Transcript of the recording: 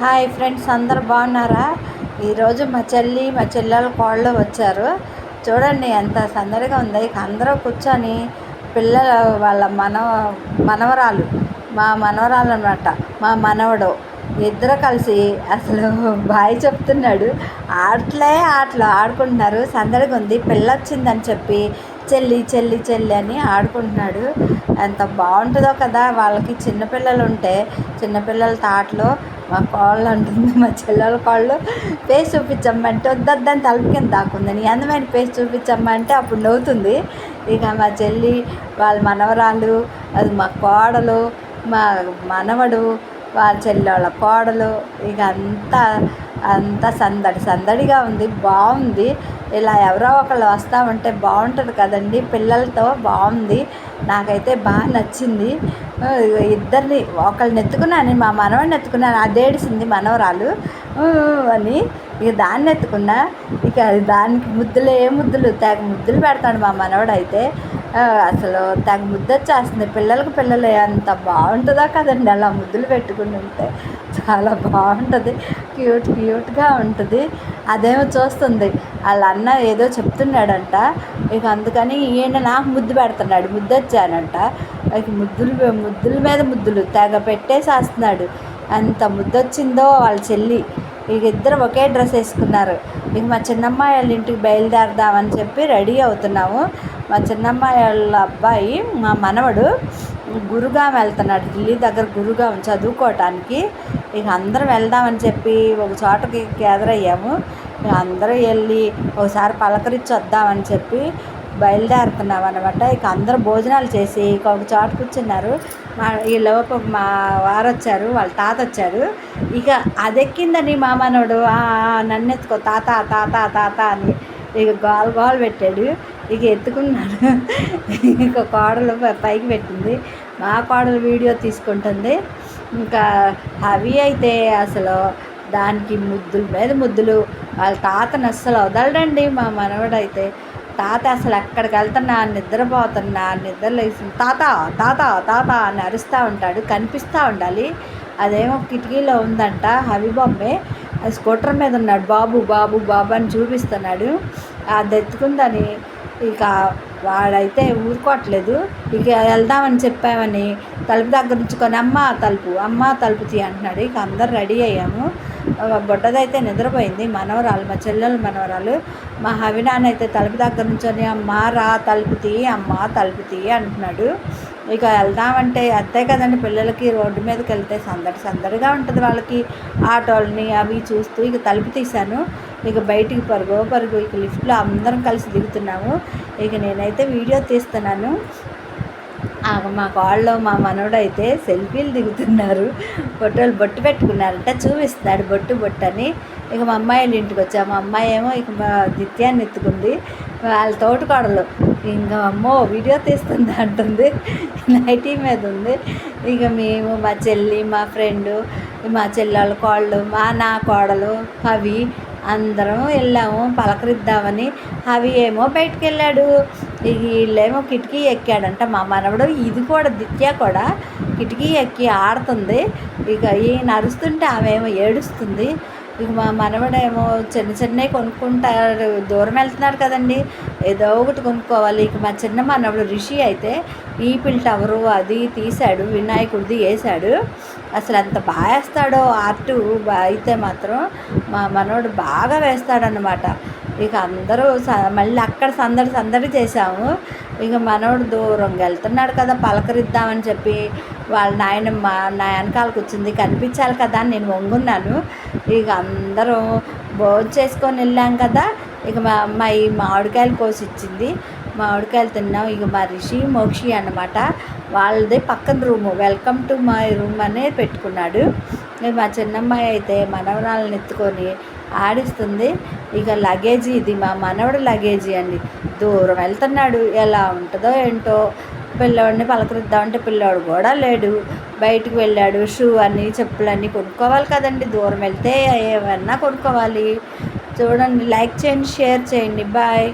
Hi friends అందరు బాగున్నారా? ఈరోజు మా చెల్లి మా చెల్లెల కోళ్ళు వచ్చారు. చూడండి ఎంత సందడిగా ఉంది. ఇక అందరూ కూర్చొని పిల్లల వాళ్ళ మనవ మనవరాలు మా మనవరాలు అనమాట మా మనవడు ఇద్దరు కలిసి అసలు బాయ్ చెప్తున్నాడు. ఆటలే ఆటలు ఆడుకుంటున్నారు. సందడిగా ఉంది. పిల్ల వచ్చిందని చెప్పి చెల్లి చెల్లి చెల్లి అని ఆడుకుంటున్నాడు. ఎంత బాగుంటుందో కదా వాళ్ళకి చిన్నపిల్లలు ఉంటే చిన్నపిల్లల తాటలో మా కాళ్ళు అంటుంది మా చెల్లెల కోళ్ళు. ఫేస్ చూపించమ్మంటే వద్దని తలుపు కింద దాక్కుంది. నీ అందమైన పేస్ చూపించమ్మంటే అప్పుడు నవ్వుతుంది. ఇక మా చెల్లి వాళ్ళ మనవరాలు అది మా కోడలు మా మనవడు వాళ్ళ చెల్లి వాళ్ళ కోడలు ఇక అంతా అంతా సందడి సందడిగా ఉంది బాగుంది. ఇలా ఎవరో ఒకళ్ళు వస్తూ ఉంటే బాగుంటుంది కదండి పిల్లలతో బాగుంది. నాకైతే బాగా నచ్చింది. ఇద్దరిని ఒకళ్ళని ఎత్తుకున్నాను మా మనవడిని ఎత్తుకున్నాను అదేడిసింది మనవరాలు. అని ఇక దాన్ని ఎత్తుకున్నా ఇక దానికి ముద్దులు ఏ ముద్దులు తెగ ముద్దులు పెడతాడు మా మనవడు అయితే. అసలు తెగ ముద్దు వచ్చేస్తుంది. పిల్లలకు పిల్లలు అంత బాగుంటుందా కదండి అలా ముద్దులు పెట్టుకుని ఉంటే. చాలా బాగుంటుంది. క్యూట్ క్యూట్గా ఉంటుంది. అదేమో చూస్తుంది. వాళ్ళ అన్న ఏదో చెప్తున్నాడంట. ఇక అందుకని ఈయన నాకు ముద్దు పెడుతున్నాడు. ముద్దు వచ్చానంట ఇక ముద్దులు ముద్దుల మీద ముద్దులు తెగ పెట్టేసేస్తున్నాడు. అంత ముద్దు వచ్చిందో వాళ్ళ చెల్లి. ఇక ఇద్దరు ఒకే డ్రెస్ వేసుకున్నారు. ఇక మా చిన్నమ్మాయి వాళ్ళ ఇంటికి బయలుదేరదామని చెప్పి రెడీ అవుతున్నాము. మా చిన్నమ్మాయి వాళ్ళ అబ్బాయి మా మనవడు గురుగాం వెళ్తున్నాడు ఢిల్లీ దగ్గర గురుగా చదువుకోవటానికి. ఇక అందరం వెళ్దామని చెప్పి ఒక చోటకి గ్యాదర్ అయ్యాము. ఇక అందరూ వెళ్ళి ఒకసారి పలకరించి వద్దామని చెప్పి బయలుదేరుతున్నాం అనమాట ఇక అందరూ భోజనాలు చేసి ఇక ఒక చోట కూర్చున్నారు. మా ఈలోపు మా వారు వచ్చారు వాళ్ళ తాత వచ్చారు. ఇక అదెక్కిందని మా మనోడు నన్ను ఎత్తుకో తాత తాత తాత అని ఇక గోల్ గోల్ పెట్టాడు. ఇక ఎత్తుకున్నాడు. ఇక కోడలు పైకి పెట్టింది. మా కోడలు వీడియో తీసుకుంటుంది. ఇంకా అవి అయితే అసలు దానికి ముద్దుల మీద ముద్దులు. వాళ్ళ తాతను అస్సలు వదలడండి మా మనవడైతే. తాత అసలు ఎక్కడికి వెళ్తున్నా నిద్రపోతున్నా నిద్రలేసి తాత తాత తాత అని అరుస్తూ ఉంటాడు. కనిపిస్తూ ఉండాలి. అదేమో కిటికీలో ఉందంట హవి బొమ్మే. స్కూటర్ మీద ఉన్నాడు. బాబు బాబు బాబు అని చూపిస్తున్నాడు. అది ఎత్తుకుందని ఇక వాడైతే ఊరుకోవట్లేదు. ఇక వెళ్దామని చెప్పామని తలుపు దగ్గర ఉంచుకొని అమ్మ తలుపు అమ్మ తలుపు తీ అంటున్నాడు. ఇక అందరు రెడీ అయ్యాము. బుడ్డదైతే నిద్రపోయింది. మనవరాలు మా చెల్లెలు మనవరాలు. మా హవినాన్న అయితే తలుపు దగ్గర నుంచొని అమ్మ రా తలుపు తీ అమ్మ తలుపు తీ అంటున్నాడు. ఇక వెళ్దామంటే అంతే కదండి పిల్లలకి రోడ్డు మీదకి వెళ్తే సందడి సందడిగా ఉంటుంది వాళ్ళకి. ఆటోలని అవి చూస్తూ ఇక తలుపు తీశాను. ఇక బయటికి పరుగు పరుగు ఇక లిఫ్ట్లో అందరం కలిసి దిగుతున్నాము. ఇక నేనైతే వీడియో తీస్తున్నాను. మా కాళ్ళు మా మనవడు అయితే సెల్ఫీలు దిగుతున్నారు. ఫోటోలు బొట్టు పెట్టుకున్నారంట చూపిస్తున్నాడు బొట్టు బొట్టు అని ఇక మా అమ్మాయిల ఇంటికి వచ్చా మా అమ్మాయి ఏమో ఇక మా నిత్యాన్ని ఎత్తుకుంది. వాళ్ళ తోటకోడలు ఇంకా అమ్మో వీడియో తీస్తుంది అంటుంది. నైటీ మీద ఉంది. ఇక మేము మా చెల్లి మా ఫ్రెండు మా చెల్లెళ్ళ కోళ్ళు మా నా కోడలు అవి అందరం వెళ్ళాము పలకరిద్దామని. అవి ఏమో బయటికి వెళ్ళాడు వీళ్ళేమో కిటికీ ఎక్కాడంట. మా మనవడు ఇది కూడా దిత్య కూడా కిటికీ ఎక్కి ఆడుతుంది. ఇక ఈయన అరుస్తుంటే ఆమె ఏమో ఏడుస్తుంది. ఇక మా మనవడేమో చిన్న చిన్నవి కొనుక్కుంటారు దూరం వెళ్తున్నారు కదండి. ఏదో ఒకటి కొనుక్కోవాలి. ఇక మా చిన్న మనవడు రిషి అయితే ఈపిల్ టవరు అది తీశాడు. వినాయకుడిది వేశాడు. అసలు ఎంత బాగా వేస్తాడో ఆర్ట్ అయితే మాత్రం మా మనోడు బాగా వేస్తాడనమాట ఇక అందరూ మళ్ళీ అక్కడ సందడి సందడి చేసాము ఇక మనవడు దూరంగా వెళ్తున్నాడు కదా పలకరిద్దామని చెప్పి వాళ్ళ నాయనమ్మ నా వెనకాల కూర్చుంది. కనిపించాలి కదా అని నేను వంగున్నాను. ఇక అందరూ భోజనం చేసుకొని వెళ్ళాం కదా. ఇక మా అమ్మాయి మామిడికాయలు కోసి ఇచ్చింది మామిడికాయలు తిన్నాం. ఇక మా రిషి మోక్షి అనమాట వాళ్ళదే పక్కన room. Welcome to my room అనే పెట్టుకున్నాడు. మా చిన్నమ్మాయి అయితే మనవరాలను ఎత్తుకొని ఆడిస్తుంది. ఇక లగేజీ ఇది మా మనవడు లగేజీ అండి. దూరం వెళ్తున్నాడు. ఎలా ఉంటుందో ఏంటో. పిల్లవాడిని పలకరిద్దామంటే పిల్లవాడు కూడా లేడు. బయటకు వెళ్ళాడు. షూ అని చెప్పులన్నీ కొనుక్కోవాలి కదండి. దూరం వెళ్తే ఏమన్నా కొనుక్కోవాలి. చూడండి. లైక్ చేయండి షేర్ చేయండి. బాయ్